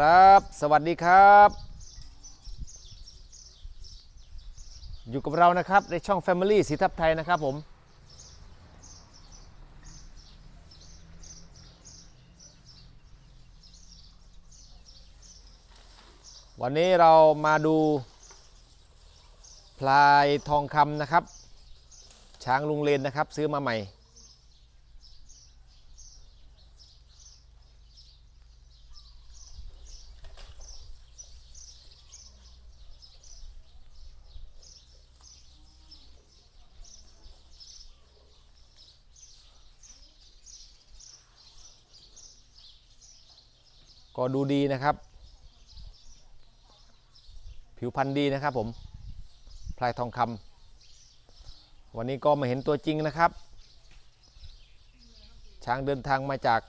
ครับ สวัสดีครับ อยู่กับเรานะครับในช่อง Family สีทับไทยนะครับผม วันนี้เรามาดู พลายทองคำนะครับ ช้างลุงเลนนะครับ ซื้อมาใหม่ ก็ดูดีนะครับ ผิวพรรณดีนะครับผมพลายทองคำวันนี้ก็มาเห็นตัวจริงนะครับ ช้างเดินทางมาจาก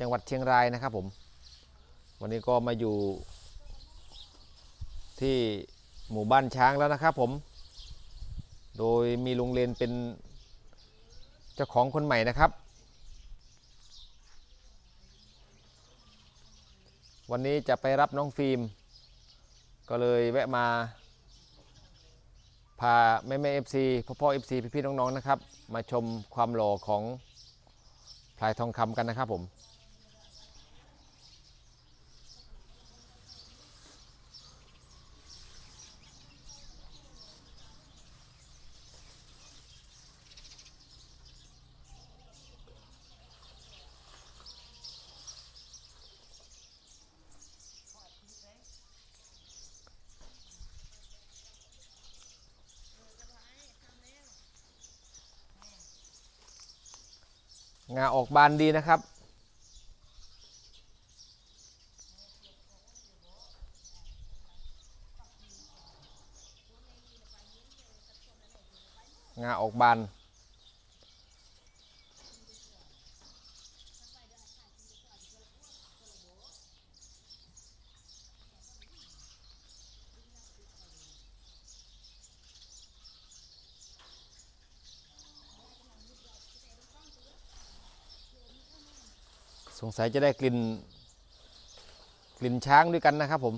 จังหวัดเชียงรายนะครับผม วันนี้ก็มาอยู่ที่หมู่บ้านช้างแล้วนะครับผม โดยมีลุงเลนเป็นเจ้าของคนใหม่นะครับ วันนี้จะไปรับน้องฟิล์ม ก็เลยแวะมาพาแม่แม่เอฟซีพ่อพ่อเอฟซีพี่พี่น้องๆนะครับ มาชมความหล่อของพลายทองคำกันนะครับผม งาออกบานดีนะครับ งาออกบาน งสัยจะได้กลิ่น กลิ่นช้างด้วยกันนะครับผม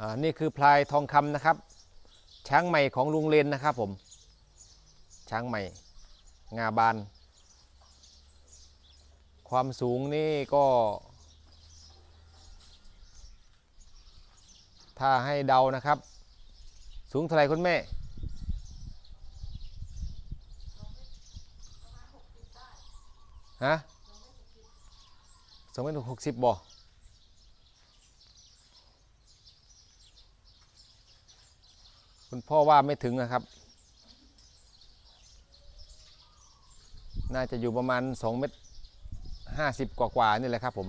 อ่านี่คือพลายทองคำนะครับ ช้างใหม่ของลุงเลนนะครับผม ช้างใหม่ งาบาน ความสูงนี่ก็ ถ้าให้เดานะครับ สูงเท่าไรคุณแม่ ฮะสองเมตรหกสิบบ่คุณพ่อว่าไม่ถึงนะครับ น่าจะอยู่ประมาณ2เมตร50กว่ากว่าๆนี่แหละครับผม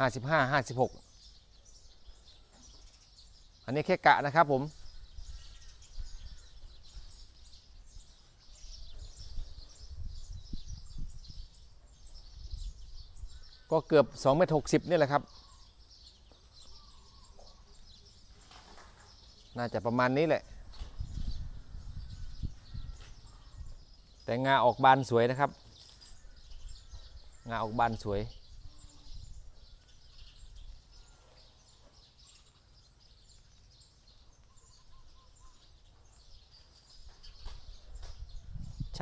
55 56อันนี้แค่กะนะครับผม ก็เกือบ2เมตร60นี่แหละครับ น่าจะประมาณนี้แหละ แต่งาออกบานสวยนะครับ งาออกบานสวย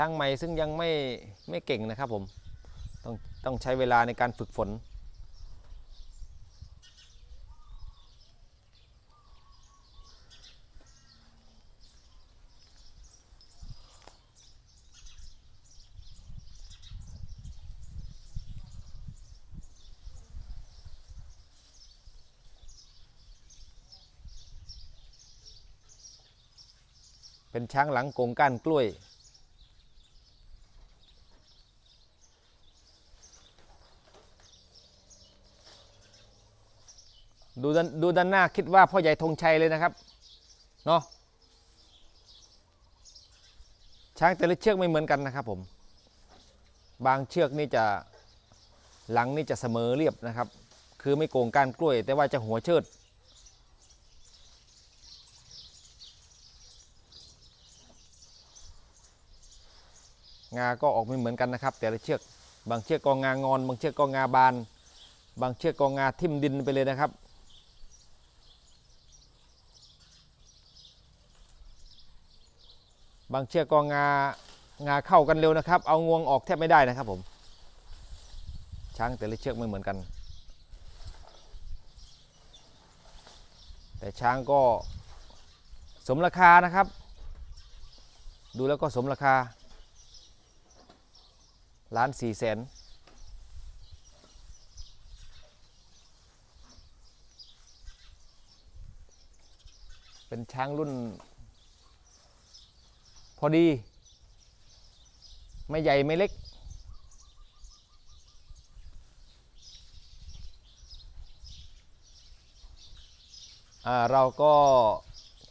ช่างใหม่ซึ่งยังไม่ไม่เก่งนะครับผมต้องต้องใช้เวลาในการฝึกฝน เป็นช้างหลังโกงก้านกล้วย ดูด้านดูด้านหน้าคิดว่าพ่อใหญ่ธงชัยเลยนะครับเนาะช้างแต่ละเชือกไม่เหมือนกันนะครับผม บางเชือกนี่จะหลังนี่จะเสมอเรียบนะครับ คือไม่โกงก้านกล้วย แต่ว่าจะหัวเชิด งาก็ออกไม่เหมือนกันนะครับ แต่ละเชือก บางเชือกก็งางอน บางเชือกก็งาบาน บางเชือกก็งาทิ่มดินไปเลยนะครับ บางเชือกก็งางาเข้ากันเร็วนะครับ เอางวงออกแทบไม่ได้นะครับผมช้างแต่ละเชือกไม่เหมือนกัน แต่ช้างก็สมราคานะครับ ดูแล้วก็สมราคาล้านสี่แสนเป็นช้างรุ่น พอดี ไม่ใหญ่ไม่เล็ก เราก็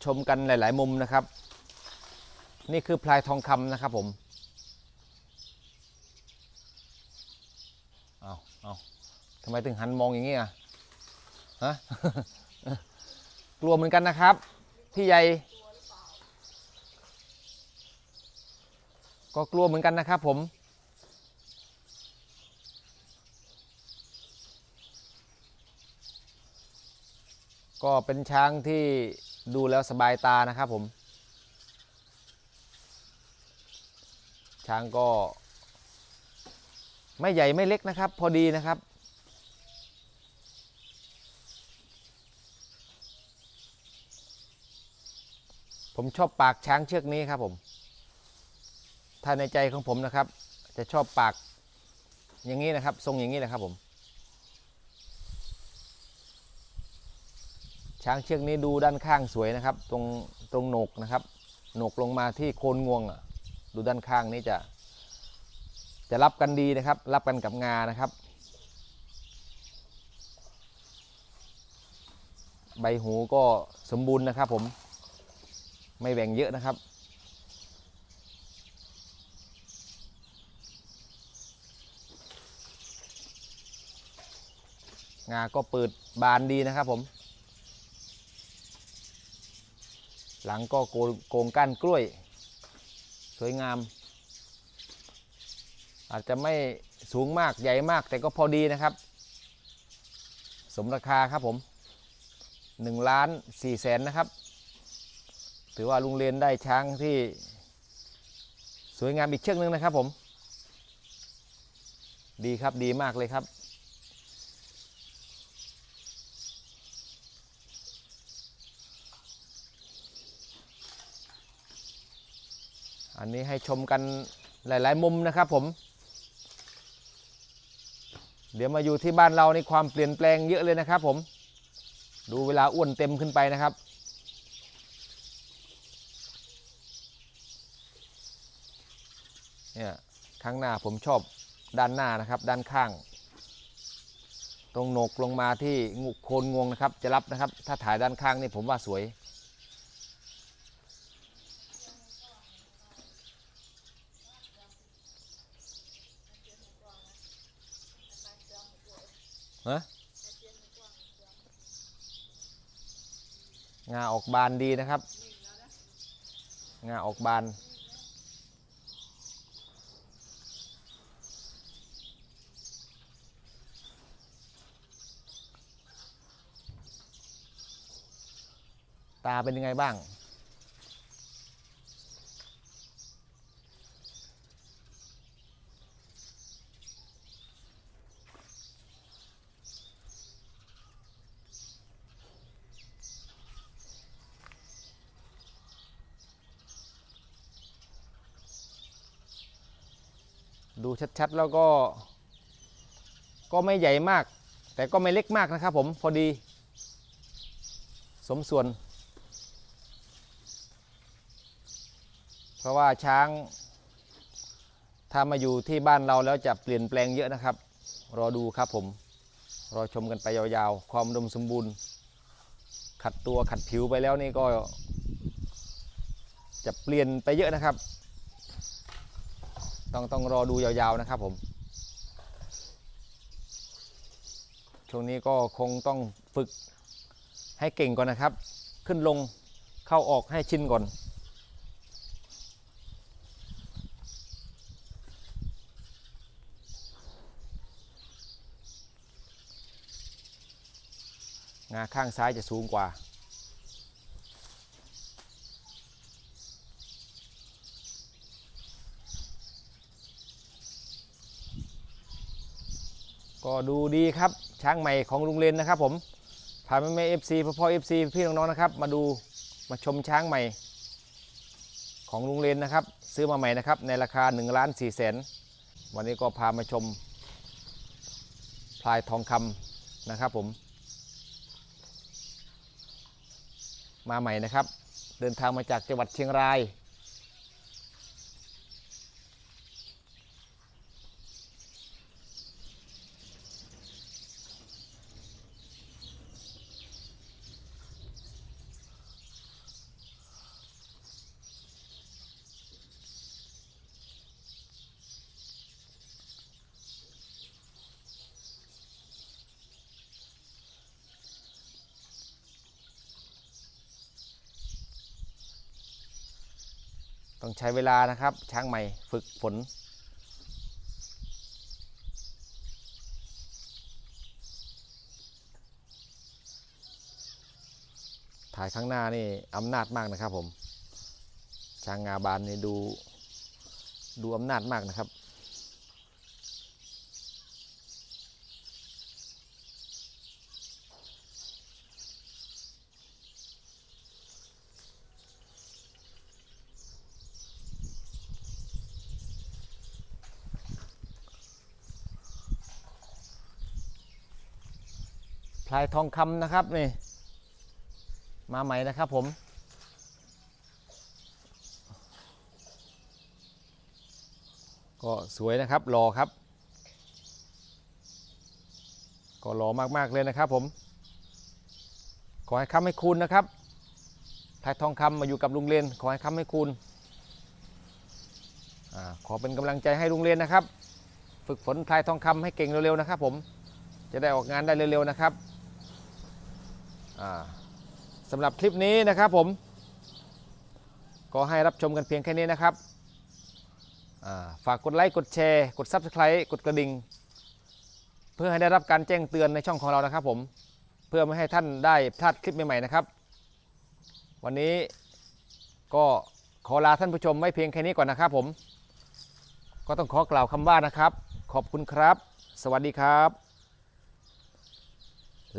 ชมกันหลาย ๆ มุมนะครับ นี่คือพลายทองคำนะครับผมเอาเอาทำไมถึงหันมองอย่างนี้อะฮะกลัวเหมือนกันนะครับ พี่ใหญ่ ก็กลัวเหมือนกันนะครับผม ก็เป็นช้างที่ดูแล้วสบายตานะครับผม ช้างก็ ไม่ใหญ่ไม่เล็กนะครับ พอดีนะครับผมชอบปากช้างเชือกนี้ครับผม ถ้าในใจของผมนะครับ จะชอบปากอย่างนี้นะครับ ทรงอย่างนี้นะครับผม ช้างเชือกนี้ดูด้านข้างสวยนะครับ ตรงตรงโหนกนะครับโหนกลงมาที่โคนงวงดูด้านข้างนี้จะ จะรับกันดีนะครับ รับกันกับงานะครับ ใบหูก็สมบูรณ์นะครับผมไม่แหว่งเยอะนะครับ งาก็เปิดบานดีนะครับผม หลังก็โกงโกงก้านกล้วย สวยงาม อาจจะไม่สูงมากใหญ่มากแต่ก็พอดีนะครับ สมราคาครับผม1ล้าน4แสนนะครับ ถือว่าลุงเรียนได้ช้างที่สวยงามอีกเชือกหนึงนะครับผม ดีครับดีมากเลยครับ อันนี้ให้ชมกันหลาย ๆ มุมนะครับผม เดี๋ยวมาอยู่ที่บ้านเราในความเปลี่ยนแปลงเยอะเลยนะครับผม ดูเวลาอ้วนเต็มขึ้นไปนะครับ เนี่ยข้างหน้าผมชอบด้านหน้านะครับ ด้านข้าง ตรงโหนกลงมาที่งูโคนงวงนะครับ จะรับนะครับ ถ้าถ่ายด้านข้างนี่ผมว่าสวย งาออกบานดีนะครับ งาออกบาน ตาเป็นยังไงบ้าง ดูชัดๆ แล้วก็ ก็ไม่ใหญ่มาก แต่ก็ไม่เล็กมากนะครับผมพอดี สมส่วน เพราะว่าช้าง ถ้ามาอยู่ที่บ้านเราแล้วจะเปลี่ยนแปลงเยอะนะครับ รอดูครับผม รอชมกันไปยาวๆ ความดมสมบูรณ์ ขัดตัวขัดผิวไปแล้วนี่ก็ จะเปลี่ยนไปเยอะนะครับ ต้องต้องรอดูยาวๆนะครับผม ช่วงนี้ก็คงต้องฝึกให้เก่งก่อนนะครับ ขึ้นลงเข้าออกให้ชินก่อน งาข้างซ้ายจะสูงกว่า ก็ดูดีครับช้างใหม่ของลุงเลนนะครับ ผมพาแม่แม่เอฟซีพ่อพ่อเอฟซีพี่น้องๆนะครับ มาดูมาชมช้างใหม่ ของลุงเลนนะครับ ซื้อมาใหม่นะครับ ในราคา1ล้าน4แสนวันนี้ก็พามาชม พลายทองคำนะครับผม มาใหม่นะครับ เดินทางมาจากจังหวัดเชียงราย ต้องใช้เวลานะครับ ช้างใหม่ฝึกฝน ถ่ายข้างหน้านี่อำนาจมากนะครับผม ช้างงาบานนี่ดูดูอำนาจมากนะครับ พลายทองคำนะครับนี่ มาใหม่นะครับผม ก็สวยนะครับรอครับ ก็รอมากๆเลยนะครับผม ขอให้คำให้คุณนะครับพลายทองคำมาอยู่กับลุงเรียนขอให้คำให้คุณอขอเป็นกำลังใจให้ลุงเรียนนะครับ ฝึกฝนพลายทองคำให้เก่งเร็วๆนะครับผมจะได้ออกงานได้เร็วๆนะครับ สำหรับคลิปนี้นะครับผม ก็ให้รับชมกันเพียงแค่นี้นะครับ ฝากกดไลค์ กดแชร์ กด Subscribe กดกระดิ่ง เพื่อให้ได้รับการแจ้งเตือนในช่องของเรานะครับผม เพื่อไม่ให้ท่านได้พลาดคลิปใหม่ๆนะครับ วันนี้ก็ขอลาท่านผู้ชมไว้เพียงแค่นี้ก่อนนะครับผม ก็ต้องขอกล่าวคำว่านะครับ ขอบคุณครับ สวัสดีครับ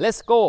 let's go